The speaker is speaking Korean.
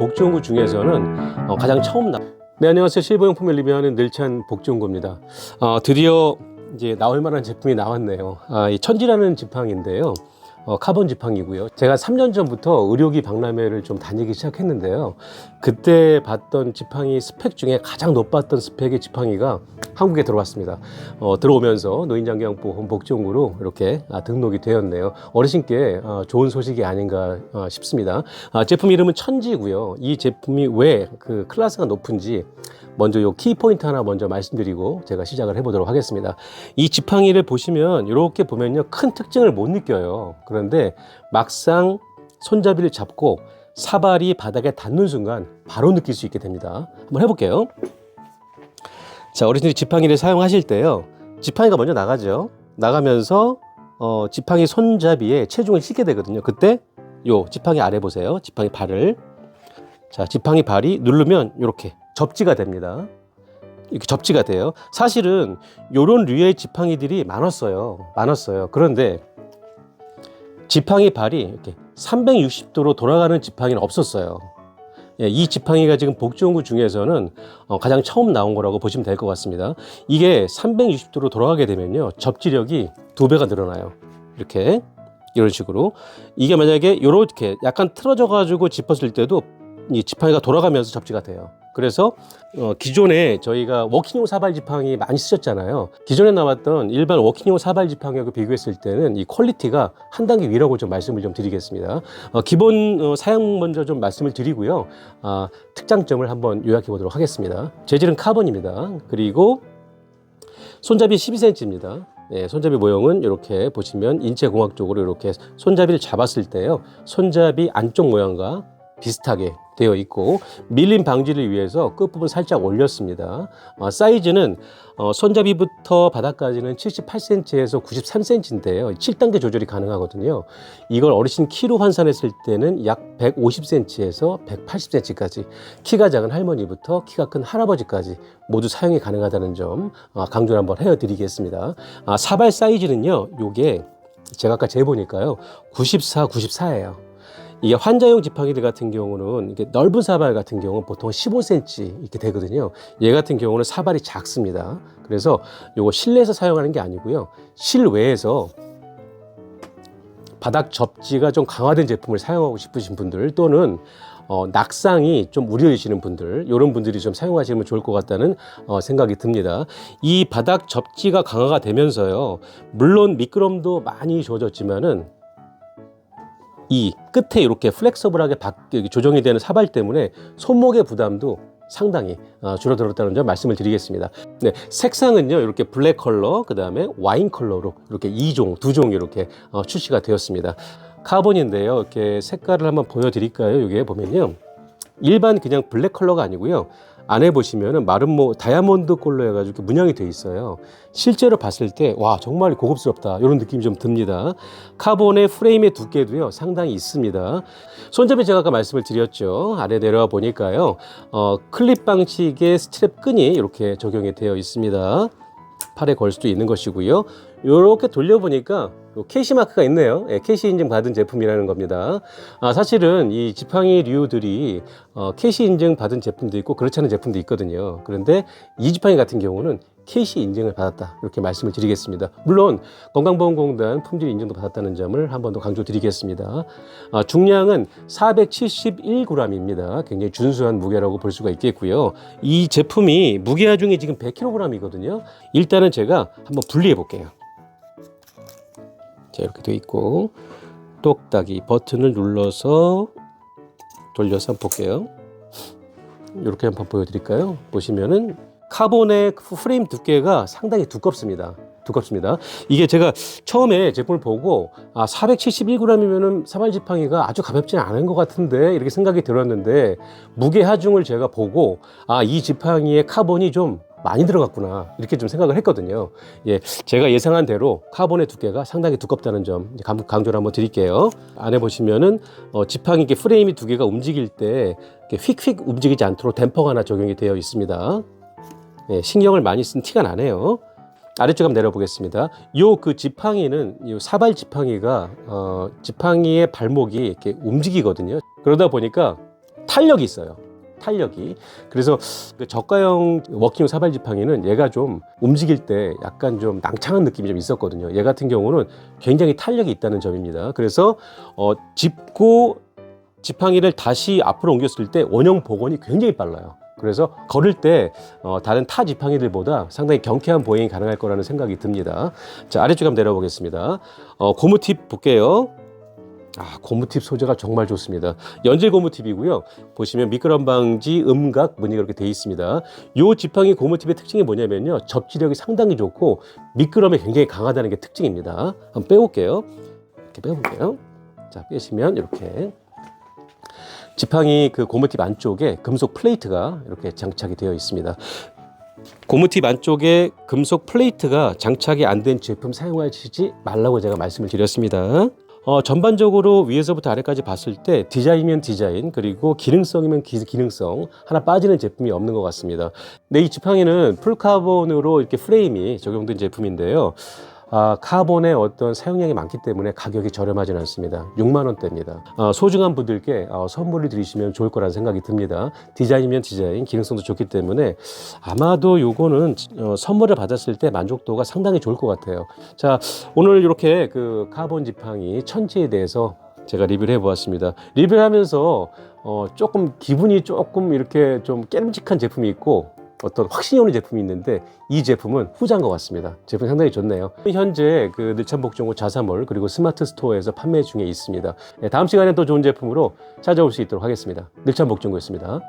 복지연구 중에서는 어, 가장 처음 나. 네 안녕하세요 실버용품을 리뷰하는 늘찬 복지연구입니다. 어, 드디어 이제 나올 만한 제품이 나왔네요. 아, 이 천지라는 지팡인데요. 어, 카본 지팡이고요. 제가 3년 전부터 의료기 박람회를 좀 다니기 시작했는데요. 그때 봤던 지팡이 스펙 중에 가장 높았던 스펙의 지팡이가 한국에 들어왔습니다. 어, 들어오면서 노인장기양보험 복지연구로 이렇게 아, 등록이 되었네요. 어르신께 아, 좋은 소식이 아닌가 아, 싶습니다. 아, 제품 이름은 천지고요. 이 제품이 왜 그 클래스가 높은지 먼저 요 키포인트 하나 먼저 말씀드리고 제가 시작을 해보도록 하겠습니다. 이 지팡이를 보시면 이렇게 보면요 큰 특징을 못 느껴요. 그런데 막상 손잡이를 잡고 사발이 바닥에 닿는 순간 바로 느낄 수 있게 됩니다. 한번 해볼게요. 자 어르신들이 지팡이를 사용하실 때요 지팡이가 먼저 나가죠. 나가면서 어, 지팡이 손잡이에 체중을 싣게 되거든요. 그때 요 지팡이 아래 보세요. 지팡이 발을 자 지팡이 발이 누르면 이렇게 접지가 됩니다. 이렇게 접지가 돼요. 사실은 요런 류의 지팡이들이 많았어요. 많았어요. 그런데 지팡이 발이 이렇게 360도로 돌아가는 지팡이는 없었어요. 예, 이 지팡이가 지금 복지연구 중에서는 어, 가장 처음 나온 거라고 보시면 될 것 같습니다. 이게 360도로 돌아가게 되면요. 접지력이 두 배가 늘어나요. 이렇게 이런 식으로 이게 만약에 이렇게 약간 틀어져 가지고 짚었을 때도 이 지팡이가 돌아가면서 접지가 돼요. 그래서 어, 기존에 저희가 워킹용 사발 지팡이 많이 쓰셨잖아요. 기존에 나왔던 일반 워킹용 사발 지팡이하고 비교했을 때는 이 퀄리티가 한 단계 위라고 좀 말씀을 좀 드리겠습니다. 어, 기본 어, 사양 먼저 좀 말씀을 드리고요. 아, 특장점을 한번 요약해 보도록 하겠습니다. 재질은 카본입니다. 그리고 손잡이 12cm입니다. 예, 손잡이 모형은 이렇게 보시면 인체공학적으로 이렇게 손잡이를 잡았을 때요. 손잡이 안쪽 모양과 비슷하게 되어 있고 밀림 방지를 위해서 끝부분 살짝 올렸습니다. 어, 사이즈는 어, 손잡이부터 바닥까지는 78cm에서 93cm인데요. 7단계 조절이 가능하거든요. 이걸 어르신 키로 환산했을 때는 약 150cm에서 180cm까지 키가 작은 할머니부터 키가 큰 할아버지까지 모두 사용이 가능하다는 점 어, 강조를 한번 해드리겠습니다. 아, 사발 사이즈는요. 요게 제가 아까 재보니까요. 94, 94예요. 이게 환자용 지팡이들 같은 경우는 이게 넓은 사발 같은 경우는 보통 15cm 이렇게 되거든요. 얘 같은 경우는 사발이 작습니다. 그래서 요거 실내에서 사용하는 게 아니고요. 실외에서 바닥 접지가 좀 강화된 제품을 사용하고 싶으신 분들 또는 어, 낙상이 좀 우려되시는 분들 이런 분들이 좀 사용하시면 좋을 것 같다는 어, 생각이 듭니다. 이 바닥 접지가 강화가 되면서요. 물론 미끄럼도 많이 좋아졌지만은 이 끝에 이렇게 플렉서블하게 바, 조정이 되는 사발 때문에 손목의 부담도 상당히 어, 줄어들었다는 점 말씀을 드리겠습니다. 네, 색상은요 이렇게 블랙 컬러, 그 다음에 와인 컬러로 이렇게 2종, 두종 이렇게 어, 출시가 되었습니다. 카본인데요, 이렇게 색깔을 한번 보여드릴까요? 이게 보면요, 일반 그냥 블랙 컬러가 아니고요. 안에 보시면은 마름모 다이아몬드 꼴로 해가지고 문양이 돼 있어요. 실제로 봤을 때 와 정말 고급스럽다 이런 느낌이 좀 듭니다. 카본의 프레임의 두께도요 상당히 있습니다. 손잡이 제가 아까 말씀을 드렸죠. 아래 내려와 보니까요 어, 클립 방식의 스트랩 끈이 이렇게 적용이 되어 있습니다. 팔에 걸 수도 있는 것이고요. 이렇게 돌려보니까 요 캐시 마크가 있네요. 예, 캐시 인증 받은 제품이라는 겁니다. 아, 사실은 이 지팡이류들이 어, 캐시 인증 받은 제품도 있고 그렇지 않은 제품도 있거든요. 그런데 이 지팡이 같은 경우는 캐시 인증을 받았다 이렇게 말씀을 드리겠습니다. 물론 건강보험공단 품질 인증도 받았다는 점을 한 번 더 강조드리겠습니다. 아, 중량은 471g입니다. 굉장히 준수한 무게라고 볼 수가 있겠고요. 이 제품이 무게 하중이 지금 100kg이거든요. 일단은 제가 한번 분리해 볼게요. 자 이렇게 돼 있고 똑딱이 버튼을 눌러서 돌려서 한번 볼게요. 이렇게 한번 보여드릴까요? 보시면은 카본의 프레임 두께가 상당히 두껍습니다. 두껍습니다. 이게 제가 처음에 제품을 보고 아 471g이면은 사발 지팡이가 아주 가볍지는 않은 것 같은데 이렇게 생각이 들었는데 무게 하중을 제가 보고 아 이 지팡이의 카본이 좀 많이 들어갔구나 이렇게 좀 생각을 했거든요. 예, 제가 예상한 대로 카본의 두께가 상당히 두껍다는 점 강조를 한번 드릴게요. 안에 보시면은 어, 지팡이 이게 프레임이 두 개가 움직일 때 휙휙 움직이지 않도록 댐퍼가 하나 적용이 되어 있습니다. 예, 신경을 많이 쓴 티가 나네요. 아래쪽 한번 내려보겠습니다. 요 그 지팡이는 요 사발 지팡이가 어, 지팡이의 발목이 이렇게 움직이거든요. 그러다 보니까 탄력이 있어요. 탄력이. 그래서 그 저가형 워킹 사발 지팡이는 얘가 좀 움직일 때 약간 좀 낭창한 느낌이 좀 있었거든요. 얘 같은 경우는 굉장히 탄력이 있다는 점입니다. 그래서 어, 짚고 지팡이를 다시 앞으로 옮겼을 때 원형 복원이 굉장히 빨라요. 그래서 걸을 때 어, 다른 타 지팡이들보다 상당히 경쾌한 보행이 가능할 거라는 생각이 듭니다. 자 아래쪽 한번 내려보겠습니다. 어, 고무 팁 볼게요. 아, 고무팁 소재가 정말 좋습니다. 연질 고무팁이고요. 보시면 미끄럼 방지, 음각 무늬가 이렇게 되어 있습니다. 이 지팡이 고무팁의 특징이 뭐냐면요. 접지력이 상당히 좋고 미끄럼이 굉장히 강하다는 게 특징입니다. 한번 빼볼게요. 이렇게 빼볼게요. 자, 빼시면 이렇게 지팡이 그 고무팁 안쪽에 금속 플레이트가 이렇게 장착이 되어 있습니다. 고무팁 안쪽에 금속 플레이트가 장착이 안 된 제품 사용하시지 말라고 제가 말씀을 드렸습니다. 어, 전반적으로 위에서부터 아래까지 봤을 때 디자인이면 디자인 그리고 기능성이면 기, 기능성 하나 빠지는 제품이 없는 것 같습니다. 근데 이 지팡이는 풀카본으로 이렇게 프레임이 적용된 제품인데요. 아, 카본의 어떤 사용량이 많기 때문에 가격이 저렴하진 않습니다. 6만 원대입니다. 아, 소중한 분들께 어, 선물을 드리시면 좋을 거라는 생각이 듭니다. 디자인이면 디자인, 기능성도 좋기 때문에 아마도 요거는 어, 선물을 받았을 때 만족도가 상당히 좋을 것 같아요. 자, 오늘 이렇게 그 카본 지팡이 천지에 대해서 제가 리뷰를 해보았습니다. 리뷰를 하면서 어, 조금 기분이 조금 이렇게 좀 깨름직한 제품이 있고 어떤 확신이 오는 제품이 있는데 이 제품은 후자인 것 같습니다. 제품 상당히 좋네요. 현재 그 늘찬복종호 자사몰 그리고 스마트 스토어에서 판매 중에 있습니다. 네, 다음 시간에 또 좋은 제품으로 찾아올 수 있도록 하겠습니다. 늘찬복종호였습니다.